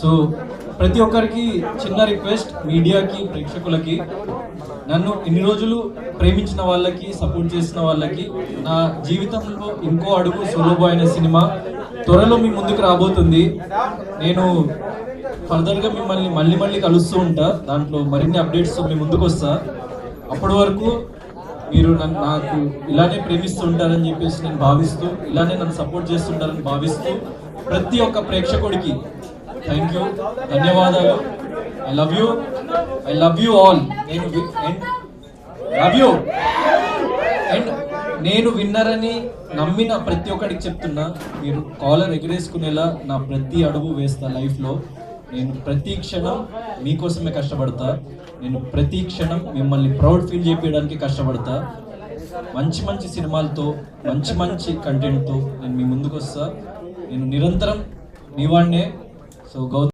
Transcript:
So ప్రతి ఒక్కరికి చిన్న రిక్వెస్ట్ మీడియాకి ప్రేక్షకులకి. నన్ను ఇన్ని రోజులు ప్రేమించిన వాళ్ళకి సపోర్ట్ చేసిన వాళ్ళకి నా జీవితంలో ఇంకో అడుగు సులభమైన సినిమా త్వరలో మీ ముందుకు రాబోతుంది. నేను ఫర్దర్గా మిమ్మల్ని మళ్ళీ మళ్ళీ కలుస్తూ ఉంటా. దాంట్లో మరిన్ని అప్డేట్స్ మీ ముందుకు వస్తా అప్పటి వరకు మీరు నన్ను నాకు ఇలానే ప్రేమిస్తూ ఉంటారని చెప్పేసి నేను భావిస్తూ ఇలానే నన్ను సపోర్ట్ చేస్తుంటారని భావిస్తూ ప్రతి ఒక్క ప్రేక్షకుడికి థ్యాంక్ యూ ధన్యవాదాలు. I love you I love you all నేను లవ్ యూ అండ్ నేను విన్నర్ అని నమ్మిన ప్రతి ఒక్కడికి చెప్తున్నా మీరు కాలర్ ఎగరేసుకునేలా నా ప్రతి అడుగు వేస్తా లైఫ్లో నేను ప్రతి క్షణం మీకోసమే కష్టపడతా. నేను ప్రతి క్షణం మిమ్మల్ని ప్రౌడ్ ఫీల్ చేయడానికి కష్టపడతా. మంచి మంచి సినిమాలతో మంచి మంచి కంటెంట్తో నేను మీ ముందుకు వస్తా నేను నిరంతరం మీ వాడినే. సో గౌతమ్